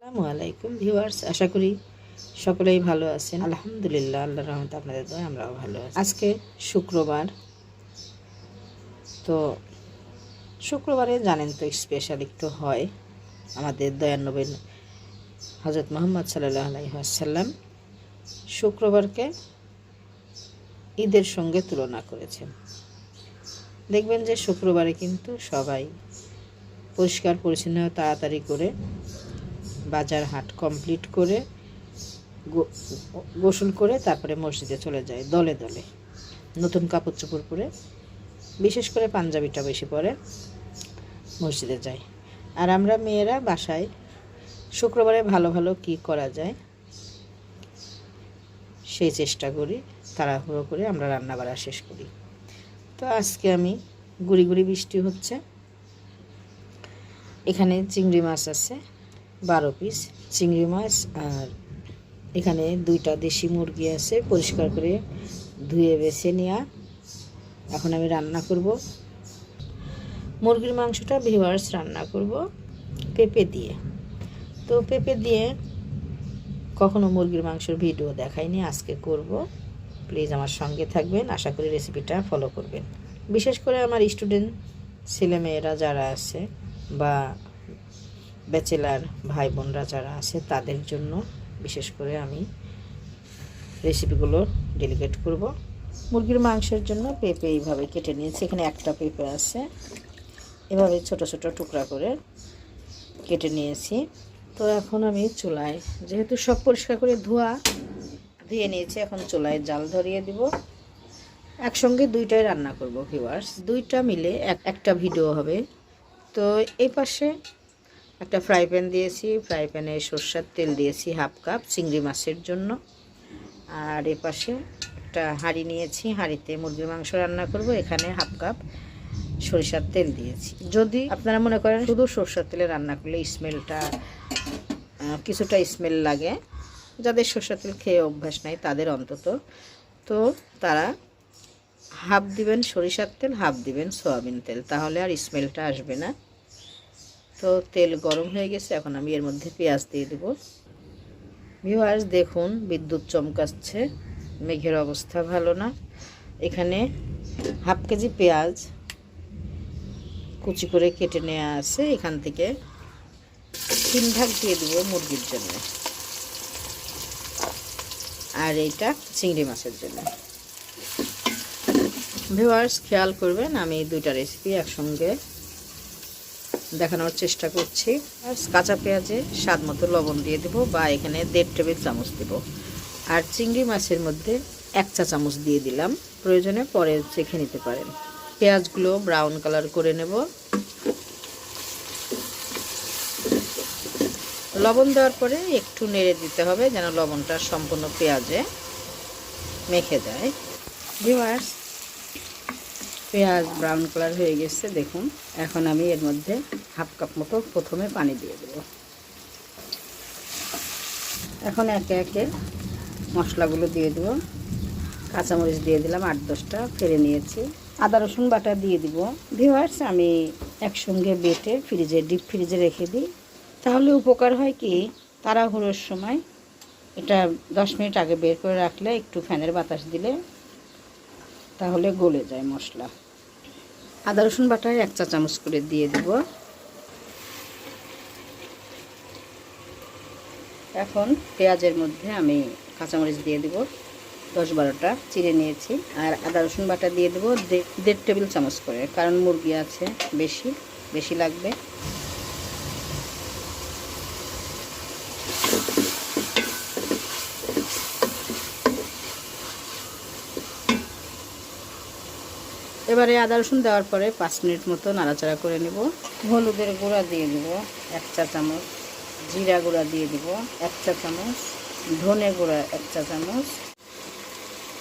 আসসালামু আলাইকুম ভিউয়ার্স, আশা করি সকলেই ভালো আছেন। আলহামদুলিল্লাহ আল্লাহ রহমতে আপনাদের দয় আমরাও ভালো আছি। আজকে শুক্রবার, তো শুক্রবারে জানেন তো স্পেশাল একটু হয় আমাদের দয়ানবীন হজরত মোহাম্মদ সাল্লাহ আলাইসাল্লাম শুক্রবারকে ঈদের সঙ্গে তুলনা করেছেন। দেখবেন যে শুক্রবারে কিন্তু সবাই পরিষ্কার, পরিচ্ছন্ন, তাড়াতাড়ি করে বাজার হাট কমপ্লিট করে গোসল করে তারপরে মসজিদে চলে যায়, দলে দলে। নতুন কাপড় চোপড় পরে, বিশেষ করে পাঞ্জাবিটা বেশি পরে, মসজিদে যায়। আর আমরা মেয়েরা বাসায়, শুক্রবারে ভালো ভালো কি করা যায়, সেই চেষ্টা করি, তাড়াহুড়ো করে আমরা রান্না বাড়া শেষ করি। তো আজকে আমি গুড়ি গুড়ি বৃষ্টি হচ্ছে। এখানে চিংড়ি মাছ আছে। বারো পিস চিংড়ি মাছ আর এখানে দুইটা দেশি মুরগি আছে, পরিষ্কার করে ধুয়ে বেছে নেওয়া এখন আমি রান্না করব। মুরগির মাংসটা ভিভার্স রান্না করব পেঁপে দিয়ে। তো পেঁপে দিয়ে কখনো মুরগির মাংসের ভিডিও দেখাইনি, আজকে করব। প্লিজ আমার সঙ্গে থাকবেন, আশা করি রেসিপিটা ফলো করবেন। বিশেষ করে আমার স্টুডেন্ট ছেলেমেয়েরা যারা আছে বা ব্যাচেলার ভাই বোনরা যারা আছে, তাদের জন্য বিশেষ করে আমি রেসিপিগুলো ডেলিগেট করব। মুরগির মাংসের জন্য পেঁপে এইভাবে কেটে নিয়েছি। এখানে একটা পেঁপে আছে। এভাবে ছোট ছোট টুকরা করে কেটে নিয়েছি। তো এখন আমি চুলায়, যেহেতু সব পরিষ্কার করে ধোয়া ধুয়ে নিয়েছি, এখন চুলায় জাল ধরিয়ে দিব। একসঙ্গে দুইটাই রান্না করব ভিউয়ার্স দুইটা মিলে এক, একটা ভিডিও হবে। তো এই পাশে একটা ফ্রাই প্যান দিয়েছি, ফ্রাই প্যানে সর্ষার তেল দিয়েছি হাফ কাপ চিংড়ি মাছের জন্য। আর এ পাশে একটা হাঁড়ি নিয়েছি, হাঁড়িতে মুরগির মাংস রান্না করব, এখানে হাফ কাপ সরিষার তেল দিয়েছি। যদি আপনারা মনে করেন শুধু সরষার তেলে রান্না করলে স্মেলটা কিছুটা স্মেল লাগে, যাদের সরষার তেল খেয়ে অভ্যাস নাই তাদের অন্তত, তো তারা হাফ দিবেন সরিষার তেল, হাফ দিবেন সয়াবিন তেল, তাহলে আর স্মেলটা আসবে না। তো তেল গরম হয়ে গেছে, এখন আমি এর মধ্যে পেঁয়াজ দিয়ে দেব। ভিউয়ার্স, দেখুন, বিদ্যুৎ চমকাচ্ছে, মেঘের অবস্থা ভালো না। এখানে হাফ কেজি পেঁয়াজ কুচি করে কেটে নেওয়া আছে, এখান থেকে তিন ভাগ দিয়ে দেবো মুরগির জন্য। আর এইটা চিংড়ি মাছের জন্য। ভিউয়ার্স, খেয়াল করবেন, আমি দুইটা রেসিপি একসঙ্গে দেখানোর চেষ্টা করছি। আর কাঁচা পেঁয়াজে স্বাদ মতো লবণ দিয়ে দেবো বা এখানে দেড় টেবিল চামচ দেবো। আর চিংড়ি মাছের মধ্যে এক চা চামচ দিয়ে দিলাম। প্রয়োজনে পরে চেখে নিতে পারেন। পেঁয়াজগুলো ব্রাউন কালার করে নেব। লবণ দেওয়ার পরে একটু নেড়ে দিতে হবে যেন লবণটা সম্পূর্ণ পেঁয়াজে মেখে যায়। ভিউয়ার্স পেঁয়াজ ব্রাউন কালার হয়ে গেছে, দেখুন। এখন আমি এর মধ্যে হাফ কাপ মতো প্রথমে পানি দিয়ে দেব। এখন একে একে মশলাগুলো দিয়ে দেবো। কাঁচামরিচ দিয়ে দিলাম, আট দশটা, ফেলে নিয়েছি। আদা, রসুন বাটা দিয়ে দিব। ভিওয়ার্স আমি একসঙ্গে বেটে ফ্রিজে ডিপ ফ্রিজে রেখে দিই। তাহলে উপকার হয় কি? তাড়াহুড়োর সময় এটা দশ মিনিট আগে বের করে রাখলে একটু ফ্যানের বাতাস দিলে তাহলে গলে যায় মশলা। আদা, রসুন বাটায় এক চা চামচ করে দিয়ে দেব। এখন পেঁয়াজের মধ্যে আমি কাঁচামরিচ দিয়ে দেব, দশ বারোটা চিড়ে নিয়েছি। আর আদা, রসুন বাটা দিয়ে দেবো দেড় টেবিল চামচ করে, কারণ মুরগি আছে বেশি বেশি লাগবে। এবারে আদা রসুন দেওয়ার পরে পাঁচ মিনিট মতো নাড়াচাড়া করে নেব। হলুদের গুঁড়া দিয়ে দেব এক চা চামচ। জিরা গুঁড়া দিয়ে দিব, এক চা চামচ। ধনে গুঁড়া, এক চা চামচ।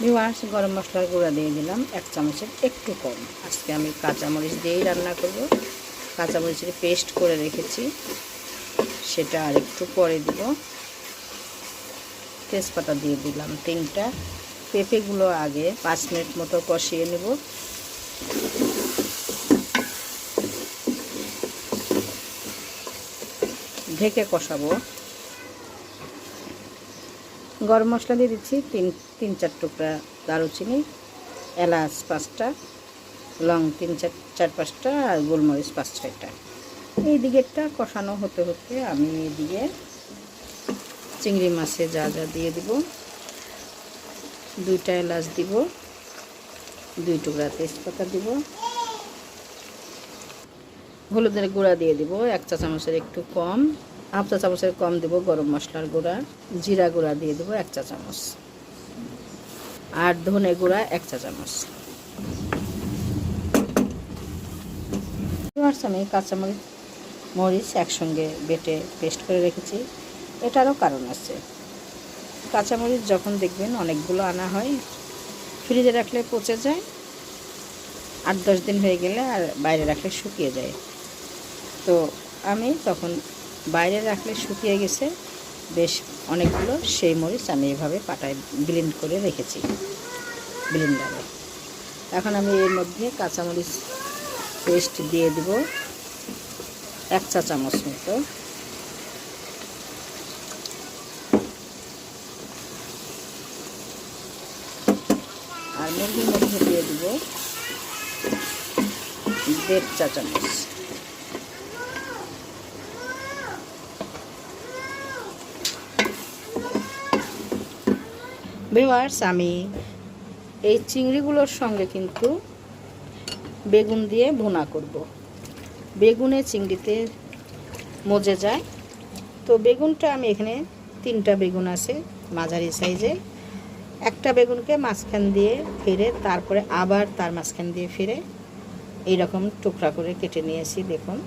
ভিওয়ার্স গরম মশলার গুঁড়া দিয়ে দিলাম, এক চামচের একটু কম। আজকে আমি কাঁচামরিচ দিয়েই রান্না করব। কাঁচামরিচের পেস্ট করে রেখেছি, সেটা আর একটু পরে দিব। তেজপাতা দিয়ে দিলাম তিনটা। পেঁপেগুলো আগে পাঁচ মিনিট মতো কষিয়ে নেব। ঢেকে কষাবো। গরম মশলা দিয়ে দিচ্ছি তিন তিন চার টুকরা দারুচিনি, এলাচ পাঁচটা, লং তিন চার চার পাঁচটা আর গোলমরিচ পাঁচ ছয়টা। এই দিকেরটা কষানো হতে হতে আমি দিয়ে চিংড়ি মাছে যা যা দিয়ে দিব, দুইটা এলাচ দিব দুই টুকরা তেজপাতা দিব। হলুদের গুঁড়া দিয়ে দিব, এক চা চামচের একটু কম। হাফ চা চামচের কম দেব গরম মশলার গুঁড়া। জিরা গুঁড়া দিয়ে দেবো এক চা চামচ। আর ধনে গুঁড়া এক চা চামচ। আমি কাঁচামরিচ, মরিচ একসঙ্গে বেটে পেস্ট করে রেখেছি। এটারও কারণ আছে। কাঁচামরিচ যখন দেখবেন অনেকগুলো আনা হয় ফ্রিজে রাখলে পচে যায়, আট দশ দিন হয়ে গেলে আর বাইরে রাখলে শুকিয়ে যায়। তো আমি তখন বাইরে রাখলে শুকিয়ে গেছে, বেশ অনেকগুলো সেই মরিচ আমি এভাবে পাটায় ব্লেন্ড করে রেখেছি, ব্লেন্ডারে। এখন আমি এর মধ্যে কাঁচামরিচ পেস্ট দিয়ে দিব, এক চা চামচ মতো আর মুরগির মধ্যে দিব দেড় চা চামচ। ভিওয়ার্স আমি এই চিংড়িগুলোর সঙ্গে কিন্তু বেগুন দিয়ে ভুনা করব। বেগুনে চিংড়িতে মজে যায়। তো বেগুনটা আমি এখানে তিনটা বেগুন আছে মাঝারি সাইজে একটা বেগুনকে মাঝখান দিয়ে ফিরে তারপরে আবার তার মাঝখান দিয়ে ফিরে এইরকম টুকরা করে কেটে নিয়েছি, দেখুন।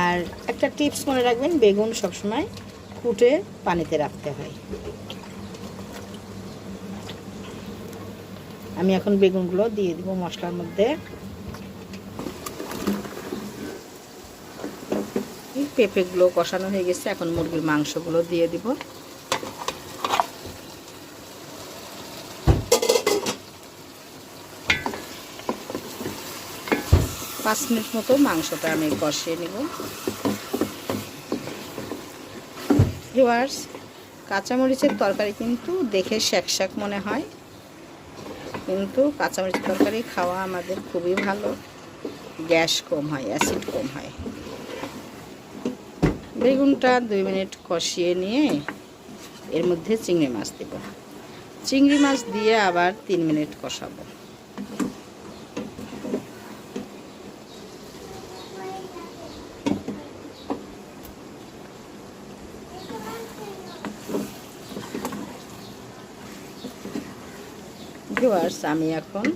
আর একটা টিপস মনে রাখবেন, বেগুন সবসময় কুটে পানিতে রাখতে হয়। আমি এখন বেগুনগুলো দিয়ে দিব মশলার মধ্যে। পেঁপেগুলো কষানো হয়ে গেছে, এখন মুরগির মাংসগুলো দিয়ে দিব। পাঁচ মিনিট মতো মাংসটা আমি কষিয়ে নেব। কাঁচামরিচের তরকারি কিন্তু দেখে শ্যাক শ্যাক মনে হয়। কিন্তু কাঁচামরিচের তরকারি খাওয়া আমাদের খুবই ভালো। গ্যাস কম হয়, অ্যাসিড কম হয়। বেগুনটা দুই মিনিট কষিয়ে নিয়ে এর মধ্যে চিংড়ি মাছ দেব। চিংড়ি মাছ দিয়ে আবার তিন মিনিট কষাবো। ভিউয়ার্স আমি এখন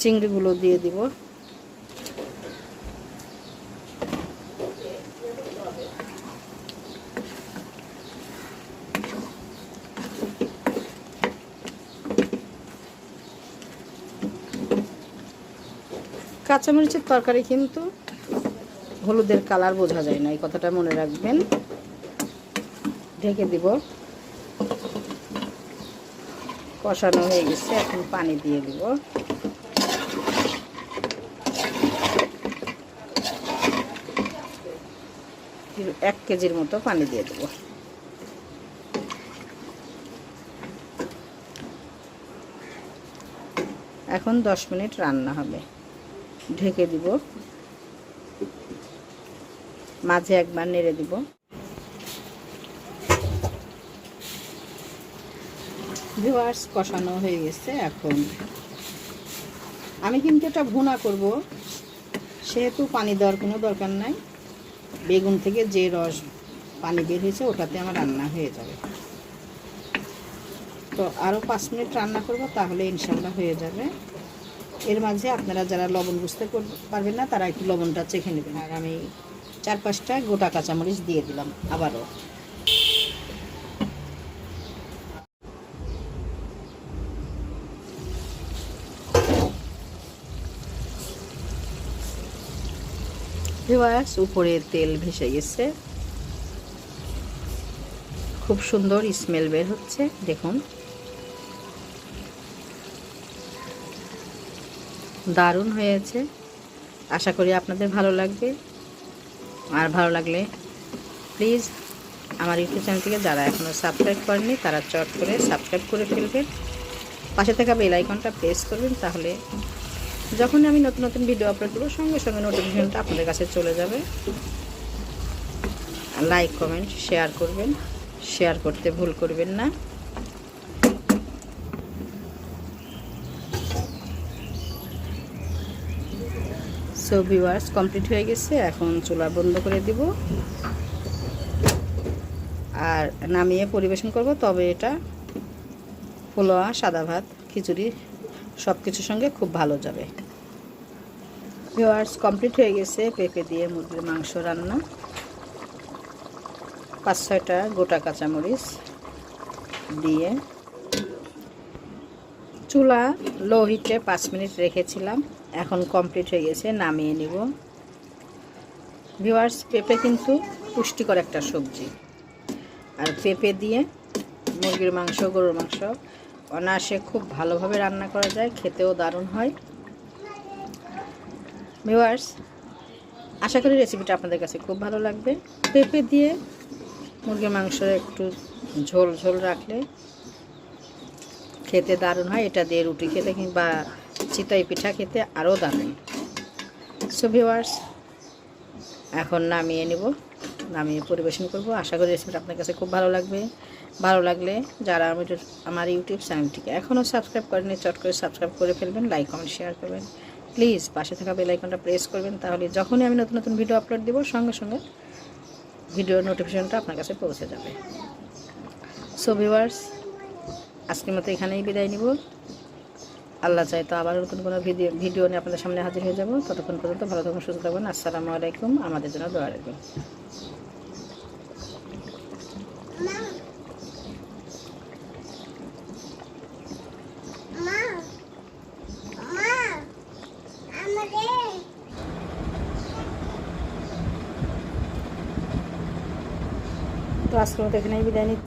চিংড়িগুলো দিয়ে দিব। কাঁচামরিচের তরকারি কিন্তু হলুদের কালার বোঝা যায় না, এই কথাটা মনে রাখবেন। ঢেকে দিব। কষানো হয়ে গেছে, এখন পানি দিয়ে দিব। এক কেজির মতো পানি দিয়ে দেব। এখন দশ মিনিট রান্না হবে। ঢেকে দিব। মাঝে একবার নেড়ে দিব। ভিওয়ার্স কষানো হয়ে গেছে এখন। আমি কিন্তু এটা ভুনা করব। সেহেতু পানি দেওয়ার কোনো দরকার নাই। বেগুন থেকে যে রস পানি বের হয়েছে, ওটাতে আমার রান্না হয়ে যাবে। তো আরও পাঁচ মিনিট রান্না করব, তাহলে ইনশাল্লাহ হয়ে যাবে। এর মাঝে আপনারা যারা লবণ বুঝতে পারবেন না, তারা একটু লবণটা চেখে নেবেন। আর আমি চার পাঁচটা গোটা কাঁচামরিচ দিয়ে দিলাম, আবারও। ভিওয়ার্স উপরে তেল ভেসে গেছে। খুব সুন্দর স্মেল বের হচ্ছে, দেখুন। দারুণ হয়েছে। আশা করি আপনাদের ভালো লাগবে। আর ভালো লাগলে প্লিজ আমার ইউটিউব চ্যানেলটিকে যারা এখনও সাবস্ক্রাইব করেনি তারা চট করে সাবস্ক্রাইব করে ফেলবেন। পাশে থাকা বেল আইকনটা প্রেস করবেন, তাহলে যখন আমি নতুন নতুন ভিডিও আপলোড করব, সঙ্গে সঙ্গে নোটিফিকেশনটা আপনাদের কাছে চলে যাবে। লাইক কমেন্ট শেয়ার করবেন। শেয়ার করতে ভুল করবেন না। সো ভিউয়ার্স কমপ্লিট হয়ে গেছে। এখন চুলা বন্ধ করে দিব। আর নামিয়ে পরিবেশন করব। তবে এটা পোলোয়া সাদা ভাত, খিচুড়ি সব কিছুর সঙ্গে খুব ভালো যাবে। ভিউয়ার্স কমপ্লিট হয়ে গেছে পেঁপে দিয়ে মুরগির মাংস রান্না। পাঁচ, ছয়টা গোটা কাঁচামরিচ দিয়ে। চুলা লো হিটে পাঁচ মিনিট রেখেছিলাম, এখন কমপ্লিট হয়ে গেছে, নামিয়ে নিব। ভিওয়ার্স পেঁপে কিন্তু পুষ্টিকর একটা সবজি। আর পেঁপে দিয়ে মুরগির মাংস, গরুর মাংস অনায়াসে খুব ভালোভাবে রান্না করা যায়, খেতেও দারুণ হয়। ভিওয়ার্স আশা করি রেসিপিটা আপনাদের কাছে খুব ভালো লাগবে। পেঁপে দিয়ে মুরগির মাংস একটু ঝোল ঝোল রাখলে খেতে দারুণ হয়। এটা দিয়ে রুটি খেতে কিংবা চিতই পিঠা খেতে আরও দারুণ। সো ভিওয়ার্স এখন নামিয়ে নিব, নামিয়ে পরিবেশন করব। আশা করি রেসিপিটা আপনার কাছে খুব ভালো লাগবে। ভালো লাগলে যারা আমি আমার ইউটিউব চ্যানেলটিকে এখনও সাবস্ক্রাইব করেনি চট করে সাবস্ক্রাইব করে ফেলবেন লাইক কমেন্ট শেয়ার করবেন। প্লিজ পাশে থাকা বেল আইকনটা প্রেস করবেন, তাহলে যখনই আমি নতুন নতুন ভিডিও আপলোড দিব, সঙ্গে সঙ্গে ভিডিওর নোটিফিকেশনটা আপনার কাছে পৌঁছে যাবে। সো ভিউয়ার্স আজকের মতো এখানেই বিদায় নিব। আল্লাহ চাই তো আবার নতুন কোনো ভিডিও ভিডিও নিয়ে আপনাদের সামনে হাজির হয়ে যাব। ততক্ষণ পর্যন্ত ভালো থাকুন, সুস্থ থাকবেন আসসালামু আলাইকুম। আমাদের জন্য দোয়া রাখবেন। তো আজকের মতো এখানেই বিদায় নিচ্ছি